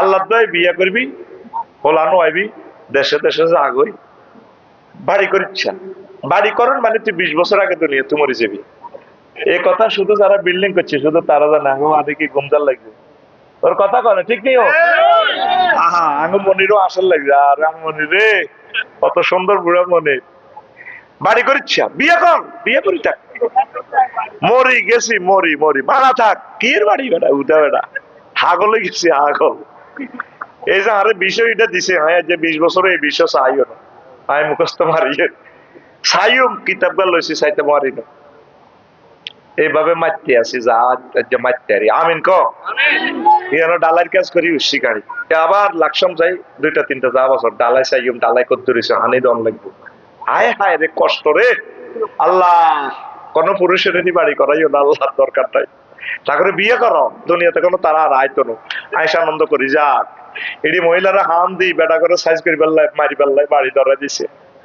আল্লাহ দয় বিয়া করবি হোলানো আইবি, দেশে দেশে আগই বাড়ি করিচ্ছা। বাড়ি করেন মানে তুই বিশ বছর আগে দুনিয়া, তুই মরে যাবি। এই কথা শুধু যারা বিল্ডিং করছে, শুধু তারা জানে আগে আগে কি গুমজাল লাগবে। ওর কথা কনে ঠিক নেই আহা, আঙ্গ মনিরও আসল লাগবে। আর আঙ্গ মনির রে কত সুন্দর বুড়া মনে বাড়ি করিচ্ছা, বিয়ে কর, বিয়ে করি থাক। মরি গেছি, মরি মরি বাড়া থাক। কি বাড়ি বেটা উঠা বেটা? হাগলে গেছি, হাগল। এই যে আরে বিষয়টা দিছে হ্যাঁ যে বিশ বছরে এই বিষয় চাইও না আমি মুখস্থ মারিয়ে চাইও কিতাব গাল লইছি চাইতে মারি না। এইভাবে মারতে আছি যা মারতে আরি। আমিন ক? ইয়ান ডালার কাজ করি উসি গাড়ি। আবার লাকসাম যাই দুইটা তিনটা যা বছর ডালাই চাইম ডালাই করতে রয়েছে হানি দন লাগবো। হায় হায় রে কষ্ট রে। আল্লাহ কোন পুরুষের বাড়ি করাইও না আল্লাহর দরকার নাই। তারপরে বিয়ে করো দুনিয়াতে কোনো তারা আর আইতো না। আয়সা আনন্দ করি, যাক। এটি মহিলারা হাম দিই, বেটা করে সাইজ করি পাল্লাই মারি পাল্লাই বাড়ি ধরা দিছে।